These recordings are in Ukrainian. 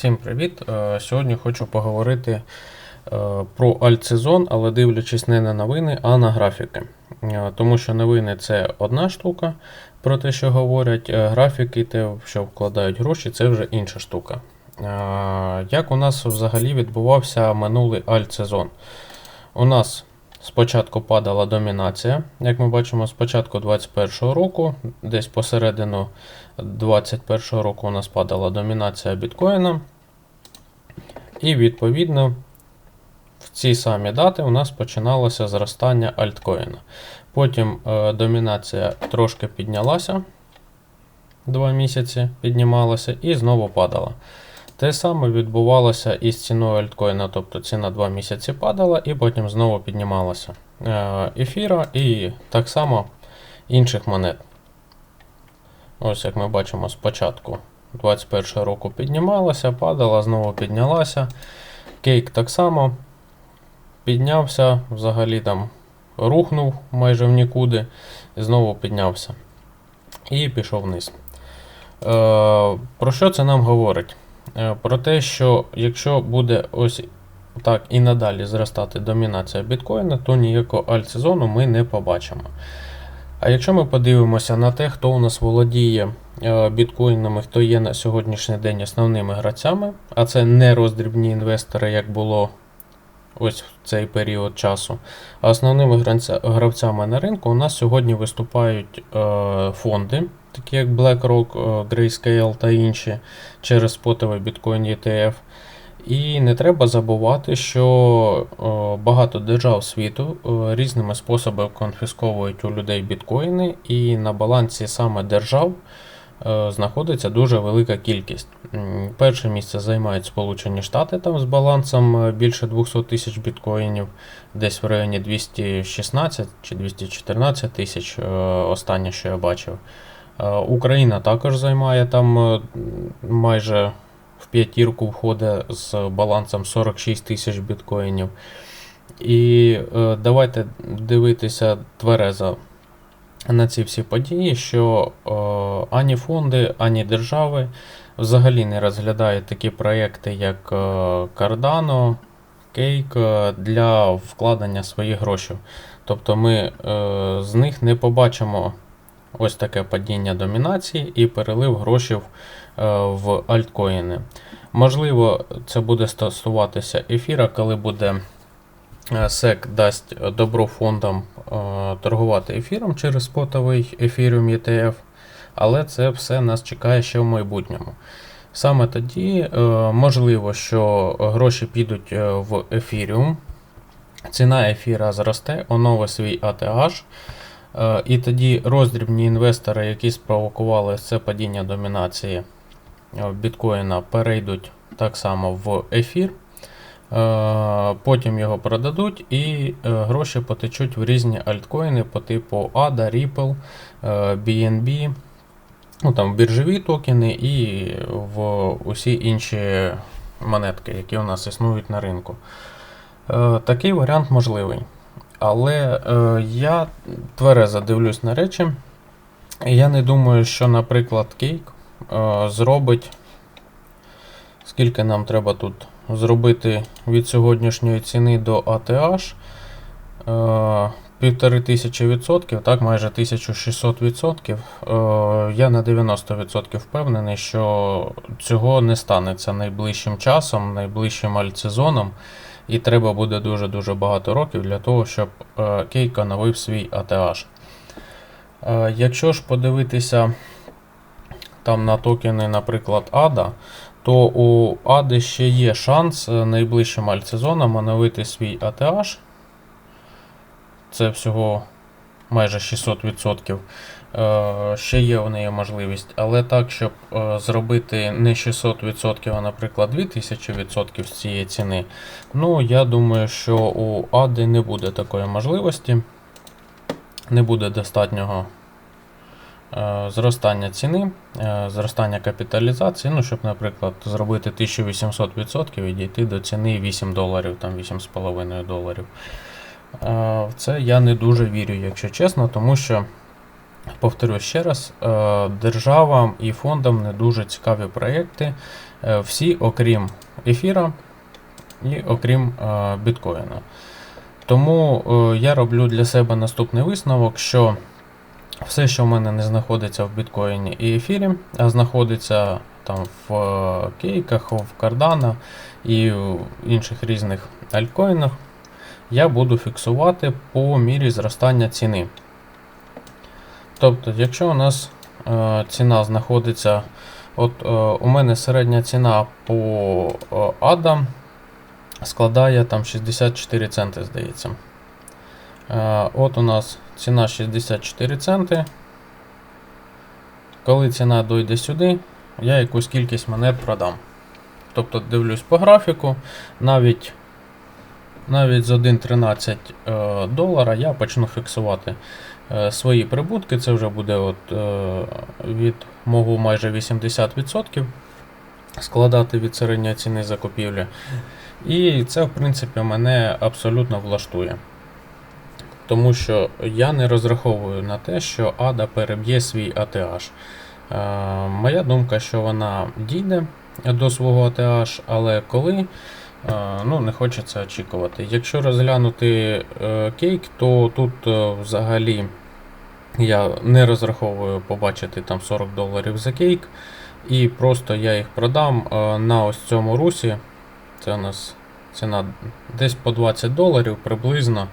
Всім привіт! Е, Сьогодні хочу поговорити е, про альтсезон, але дивлячись не на новини, а на графіки. Е, Тому що новини це одна штука про те, що говорять, графіки, те, що вкладають гроші, це вже інша штука. Як у нас взагалі відбувався минулий альтсезон? У нас спочатку падала домінація, як ми бачимо, спочатку 2021 року, десь посередину 2021 року у нас падала домінація біткоїна. І відповідно в ці самі дати у нас починалося зростання альткоїна. Потім е, домінація трошки піднялася, 2 місяці піднімалася і знову падала. Те саме відбувалося із ціною альткоїна, тобто ціна 2 місяці падала і потім знову піднімалася. Е, Ефіра і так само інших монет. Ось як ми бачимо спочатку 21 року піднімалася, падала, знову піднялася. Кейк так само піднявся, взагалі там рухнув майже в нікуди, і знову піднявся. І пішов вниз. Е, Про що це нам говорить? Е, Про те, що якщо буде ось так і надалі зростати домінація біткоїна, то ніякого альтсезону ми не побачимо. А якщо ми подивимося на те, хто у нас володіє е, біткоїнами, хто є на сьогоднішній день основними гравцями, а це не роздрібні інвестори, як було ось в цей період часу. А основними гравцями на ринку у нас сьогодні виступають е, фонди, такі як BlackRock, е, Grayscale та інші, через спотовий біткоін ETF. І не треба забувати, що багато держав світу різними способами конфісковують у людей біткоїни, і на балансі саме держав е, знаходиться дуже велика кількість. Перше місце займають Сполучені Штати там з балансом е, більше 200 тисяч біткоїнів, десь в районі 216 чи 214 тисяч, е, останнє, що я бачив. Е, Україна також займає там е, майже в п'ятірку входить з балансом 46 тисяч біткоїнів. І е, давайте дивитися тверезо на ці всі події, що ані фонди, ані держави взагалі не розглядають такі проекти, як Cardano, е, для вкладення своїх грошей. Тобто ми з них не побачимо ось таке падіння домінації і перелив грошей е, в альткоїни. Можливо, це буде стосуватися ефіра, коли буде е, SEC дасть добро фондам е, торгувати ефіром через спотовий Ethereum ETF, але це все нас чекає ще в майбутньому. Саме тоді е, можливо, що гроші підуть е, в Ethereum, ціна ефіра зросте, оновить свій ATH. Е, І тоді роздрібні інвестори, які спровокували це падіння домінації е, біткоїна, перейдуть так само в ефір. Е, Потім його продадуть і гроші потечуть в різні альткоїни по типу ADA, Ripple, BNB, ну там біржові токени і в усі інші монетки, які у нас існують на ринку. Такий варіант можливий. Але е, я тверезо дивлюсь на речі. Я не думаю, що, наприклад, Кейк е, зробить. Скільки нам треба тут зробити від сьогоднішньої ціни до ATH? Е, Півтори тисячі відсотків, так, майже 1600 відсотків. Е, я на 90% впевнений, що цього не станеться найближчим часом, найближчим альтсезоном. І треба буде дуже-дуже багато років для того, щоб е, Кейк оновив свій ATH. Е, якщо ж подивитися там на токени, наприклад, ADA, то у ADA ще є шанс е, найближчим альтсезоном оновити свій ATH. Це всього майже 600%. Е, ще є у неї можливість, але так, щоб е, зробити не 600%, а, наприклад, 2000% з цієї ціни. Ну, я думаю, що у ADI не буде такої можливості, не буде достатнього е, зростання ціни, зростання капіталізації, ну, щоб, наприклад, зробити 1800% і дійти до ціни 8 доларів, там 8,5 доларів. В це я не дуже вірю, якщо чесно, тому що Повторю ще раз, е, державам і фондам не дуже цікаві проєкти, е, всі, окрім ефіра і окрім е, біткоїна. Тому я роблю для себе наступний висновок, що все, що в мене не знаходиться в біткоїні і ефірі, а знаходиться там в кейках, в кардана і в інших різних альткоїнах, я буду фіксувати по мірі зростання ціни. Тобто, якщо у нас е, ціна знаходиться, от е, у мене середня ціна по е, ADA складає там 64 центи, здається. От у нас ціна 64 центи. Коли ціна дойде сюди, я якусь кількість монет продам. Тобто дивлюсь по графіку, навіть, навіть з 1,13 е, долара я почну фіксувати е, свої прибутки. Це вже буде от, е, від мого майже 80% складати від середньої ціни закупівлі. І це, в принципі, мене абсолютно влаштує. Тому що я не розраховую на те, що ADA переб'є свій. Е, моя думка, що вона дійде до свого ATH, але коли ну, не хочеться очікувати. Якщо розглянути е, кейк, то тут е, взагалі я не розраховую побачити там 40 доларів за кейк. І просто я їх продам е, на ось цьому русі. Це у нас ціна десь по 20 доларів приблизно.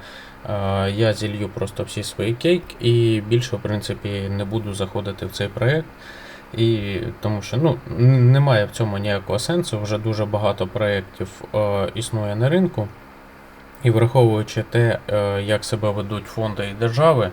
Е, Я зілью просто всі свої кейк і більше, в принципі, не буду заходити в цей проєкт. І тому що ну, немає в цьому ніякого сенсу. Вже дуже багато проєктів е, існує на ринку. І враховуючи те, е, як себе ведуть фонди і держави,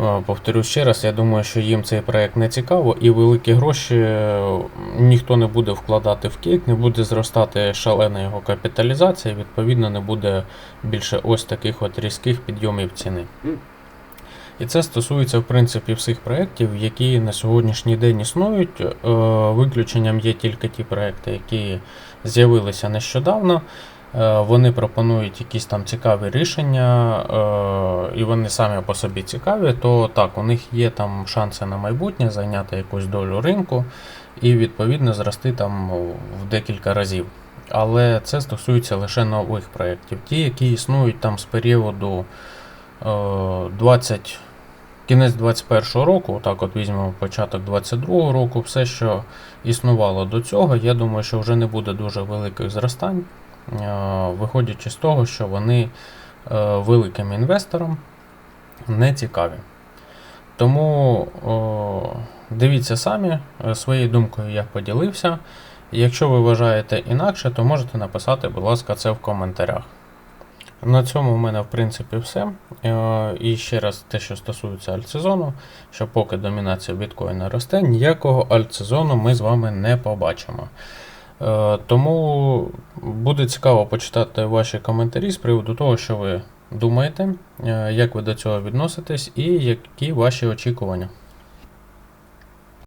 е, повторю ще раз, я думаю, що їм цей проєкт не цікаво, і великі гроші е, ніхто не буде вкладати в кейк, не буде зростати шалена його капіталізація, відповідно, не буде більше ось таких от різких підйомів ціни. І це стосується, в принципі, всіх проєктів, які на сьогоднішній день існують. Е, Виключенням є тільки ті проєкти, які з'явилися нещодавно. Е, Вони пропонують якісь там цікаві рішення, е, і вони самі по собі цікаві, то так, у них є там шанси на майбутнє зайняти якусь долю ринку і відповідно зрости там в декілька разів. Але це стосується лише нових проєктів. Ті, які існують там з періоду е, 20, кінець 21 року, так от візьмемо початок 22 року, все, що існувало до цього, я думаю, що вже не буде дуже великих зростань, е, виходячи з того, що вони е, великим інвесторам не цікаві. Тому дивіться самі, е, своєю думкою я поділився. Якщо ви вважаєте інакше, то можете написати, будь ласка, це в коментарях. На цьому в мене в принципі все. Е, І ще раз те, що стосується альтсезону, що поки домінація біткоїна росте, ніякого альтсезону ми з вами не побачимо. Е, Тому буде цікаво почитати ваші коментарі з приводу того, що ви думаєте, е, як ви до цього відноситесь і які ваші очікування.